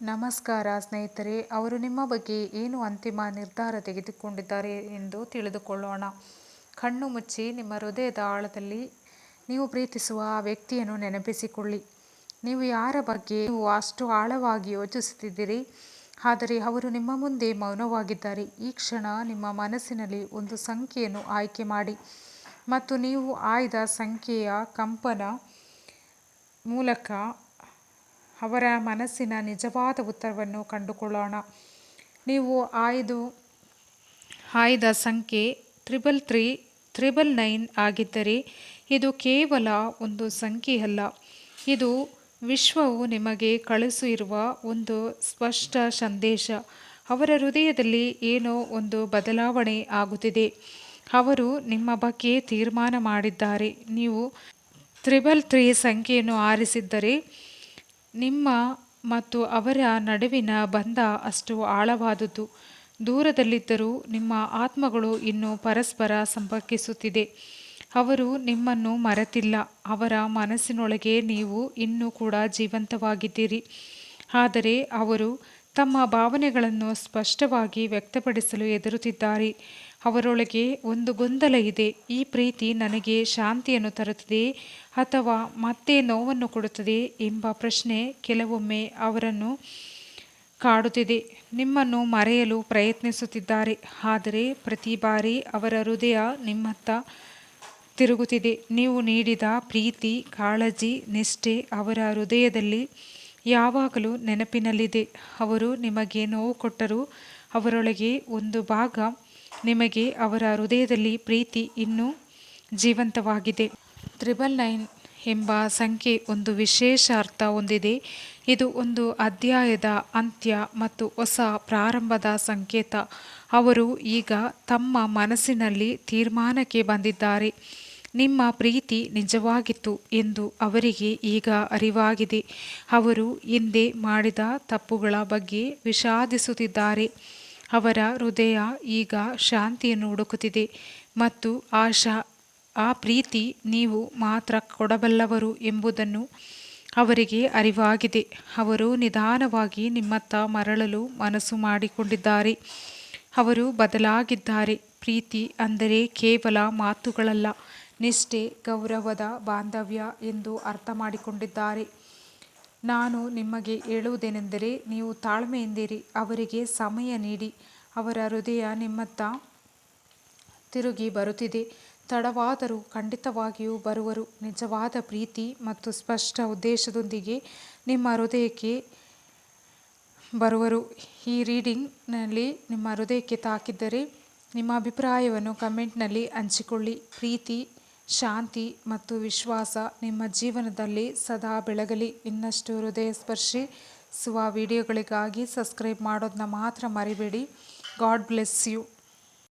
ನಮಸ್ಕಾರ ಸ್ನೇಹಿತರೆ, ಅವರು ನಿಮ್ಮ ಬಗ್ಗೆ ಏನು ಅಂತಿಮ ನಿರ್ಧಾರ ತೆಗೆದುಕೊಂಡಿದ್ದಾರೆ ಎಂದು ತಿಳಿದುಕೊಳ್ಳೋಣ. ಕಣ್ಣು ಮುಚ್ಚಿ ನಿಮ್ಮ ಹೃದಯದ ಆಳದಲ್ಲಿ ನೀವು ಪ್ರೀತಿಸುವ ಆ ವ್ಯಕ್ತಿಯನ್ನು ನೆನಪಿಸಿಕೊಳ್ಳಿ. ನೀವು ಯಾರ ಬಗ್ಗೆ ನೀವು ಅಷ್ಟು ಆಳವಾಗಿ ಯೋಚಿಸುತ್ತಿದ್ದೀರಿ? ಆದರೆ ಅವರು ನಿಮ್ಮ ಮುಂದೆ ಮೌನವಾಗಿದ್ದಾರೆ. ಈ ಕ್ಷಣ ನಿಮ್ಮ ಮನಸ್ಸಿನಲ್ಲಿ ಒಂದು ಸಂಖ್ಯೆಯನ್ನು ಆಯ್ಕೆ ಮಾಡಿ ಮತ್ತು ನೀವು ಆಯ್ದ ಸಂಖ್ಯೆಯ ಕಂಪನ ಮೂಲಕ ಅವರ ಮನಸ್ಸಿನ ನಿಜವಾದ ಉತ್ತರವನ್ನು ಕಂಡುಕೊಳ್ಳೋಣ. ನೀವು ಆಯ್ದು, ಆಯ್ದ ಸಂಖ್ಯೆ ತ್ರಿಬಲ್ ತ್ರೀ, ತ್ರಿಬಲ್ ನೈನ್ ಆಗಿದ್ದರೆ ಇದು ಕೇವಲ ಒಂದು ಸಂಖ್ಯೆಯಲ್ಲ. ಇದು ವಿಶ್ವವು ನಿಮಗೆ ಕಳಿಸಿರುವ ಒಂದು ಸ್ಪಷ್ಟ ಸಂದೇಶ. ಅವರ ಹೃದಯದಲ್ಲಿ ಏನೋ ಒಂದು ಬದಲಾವಣೆ ಆಗುತ್ತಿದೆ. ಅವರು ನಿಮ್ಮ ಬಗ್ಗೆ ತೀರ್ಮಾನ ಮಾಡಿದ್ದಾರೆ. ನೀವು ತ್ರಿಬಲ್ ತ್ರೀ ಸಂಖ್ಯೆಯನ್ನು ಆರಿಸಿದ್ದರೆ ನಿಮ್ಮ ಮತ್ತು ಅವರ ನಡುವಿನ ಬಂಧ ಅಷ್ಟು ಆಳವಾದುದು. ದೂರದಲ್ಲಿದ್ದರೂ ನಿಮ್ಮ ಆತ್ಮಗಳು ಇನ್ನೂ ಪರಸ್ಪರ ಸಂಪರ್ಕಿಸುತ್ತಿದೆ. ಅವರು ನಿಮ್ಮನ್ನು ಮರೆತಿಲ್ಲ. ಅವರ ಮನಸ್ಸಿನೊಳಗೆ ನೀವು ಇನ್ನೂ ಕೂಡ ಜೀವಂತವಾಗಿದ್ದೀರಿ. ಆದರೆ ಅವರು ತಮ್ಮ ಭಾವನೆಗಳನ್ನು ಸ್ಪಷ್ಟವಾಗಿ ವ್ಯಕ್ತಪಡಿಸಲು ಎದುರುತ್ತಿದ್ದಾರೆ ಅವರೊಳಗೆ ಒಂದು ಗೊಂದಲ ಇದೆ. ಈ ಪ್ರೀತಿ ನನಗೆ ಶಾಂತಿಯನ್ನು ತರುತ್ತದೆ ಅಥವಾ ಮತ್ತೆ ನೋವನ್ನು ಕೊಡುತ್ತದೆ ಎಂಬ ಪ್ರಶ್ನೆ ಕೆಲವೊಮ್ಮೆ ಅವರನ್ನು ಕಾಡುತ್ತಿದೆ. ನಿಮ್ಮನ್ನು ಮರೆಯಲು ಪ್ರಯತ್ನಿಸುತ್ತಿದ್ದಾರೆ. ಆದರೆ ಪ್ರತಿ ಬಾರಿ ಅವರ ಹೃದಯ ನಿಮ್ಮತ್ತ ತಿರುಗುತ್ತಿದೆ. ನೀವು ನೀಡಿದ ಪ್ರೀತಿ, ಕಾಳಜಿ, ನಿಷ್ಠೆ ಅವರ ಹೃದಯದಲ್ಲಿ ಯಾವಾಗಲೂ ನೆನಪಿನಲ್ಲಿದೆ. ಅವರು ನಿಮಗೆ ನೋವು ಕೊಟ್ಟರೂ ಅವರೊಳಗೆ ಒಂದು ಭಾಗ ನಿಮಗೆ ಅವರ ಹೃದಯದಲ್ಲಿ ಪ್ರೀತಿ ಇನ್ನೂ ಜೀವಂತವಾಗಿದೆ. ತ್ರಿಬಲ್ ನೈನ್ ಎಂಬ ಸಂಖ್ಯೆ ಒಂದು ವಿಶೇಷ ಅರ್ಥ ಹೊಂದಿದೆ. ಇದು ಒಂದು ಅಧ್ಯಾಯದ ಅಂತ್ಯ ಮತ್ತು ಹೊಸ ಪ್ರಾರಂಭದ ಸಂಕೇತ. ಅವರು ಈಗ ತಮ್ಮ ಮನಸ್ಸಿನಲ್ಲಿ ತೀರ್ಮಾನಕ್ಕೆ ಬಂದಿದ್ದಾರೆ. ನಿಮ್ಮ ಪ್ರೀತಿ ನಿಜವಾಗಿತ್ತು ಎಂದು ಅವರಿಗೆ ಈಗ ಅರಿವಾಗಿದೆ. ಅವರು ಹಿಂದೆ ಮಾಡಿದ ತಪ್ಪುಗಳ ಬಗ್ಗೆ ವಿಷಾದಿಸುತ್ತಿದ್ದಾರೆ. ಅವರ ಹೃದಯ ಈಗ ಶಾಂತಿಯನ್ನು ಹುಡುಕುತ್ತಿದೆ ಮತ್ತು ಆಶಾ, ಆ ಪ್ರೀತಿ ನೀವು ಮಾತ್ರ ಕೊಡಬಲ್ಲವರು ಎಂಬುದನ್ನು ಅವರಿಗೆ ಅರಿವಾಗಿದೆ. ಅವರು ನಿಧಾನವಾಗಿ ನಿಮ್ಮತ್ತ ಮರಳಲು ಮನಸ್ಸು ಮಾಡಿಕೊಂಡಿದ್ದಾರೆ. ಅವರು ಬದಲಾಗಿದ್ದಾರೆ. ಪ್ರೀತಿ ಅಂದರೆ ಕೇವಲ ಮಾತುಗಳಲ್ಲ. ನಿಷ್ಠೆ, ಗೌರವದ ಬಾಂಧವ್ಯ ಎಂದು ಅರ್ಥ ಮಾಡಿಕೊಂಡಿದ್ದಾರೆ ನಾನು ನಿಮಗೆ ಹೇಳುವುದೇನೆಂದರೆ, ನೀವು ತಾಳ್ಮೆಯಿಂದಿರಿ, ಅವರಿಗೆ ಸಮಯ ನೀಡಿ, ಅವರ ಹೃದಯ ನಿಮ್ಮತ್ತ ತಿರುಗಿ ಬರುತ್ತಿದೆ. ತಡವಾದರೂ ಖಂಡಿತವಾಗಿಯೂ ಬರುವರು. ನಿಜವಾದ ಪ್ರೀತಿ ಮತ್ತು ಸ್ಪಷ್ಟ ಉದ್ದೇಶದೊಂದಿಗೆ ನಿಮ್ಮ ಹೃದಯಕ್ಕೆ ಬರುವರು. ಈ ರೀಡಿಂಗ್ನಲ್ಲಿ ನಿಮ್ಮ ಹೃದಯಕ್ಕೆ ತಾಕಿದ್ದರೆ, ನಿಮ್ಮ ಅಭಿಪ್ರಾಯವನ್ನು ಕಮೆಂಟ್ನಲ್ಲಿ ಹಂಚಿಕೊಳ್ಳಿ. ಪ್ರೀತಿ ಶಾಂತಿ ಮತ್ತು ವಿಶ್ವಾಸ ನಿಮ್ಮ ಜೀವನದಲ್ಲಿ ಸದಾ ಬೆಳಗಲಿ. ಇನ್ನಷ್ಟು ಹೃದಯ ಸ್ಪರ್ಶಿ ಸುವ ವಿಡಿಯೋಗಳಿಗಾಗಿ ಸಬ್ಸ್ಕ್ರೈಬ್ ಮಾಡೋದನ್ನ ಮಾತ್ರ ಮರಿಬೇಡಿ. God bless you.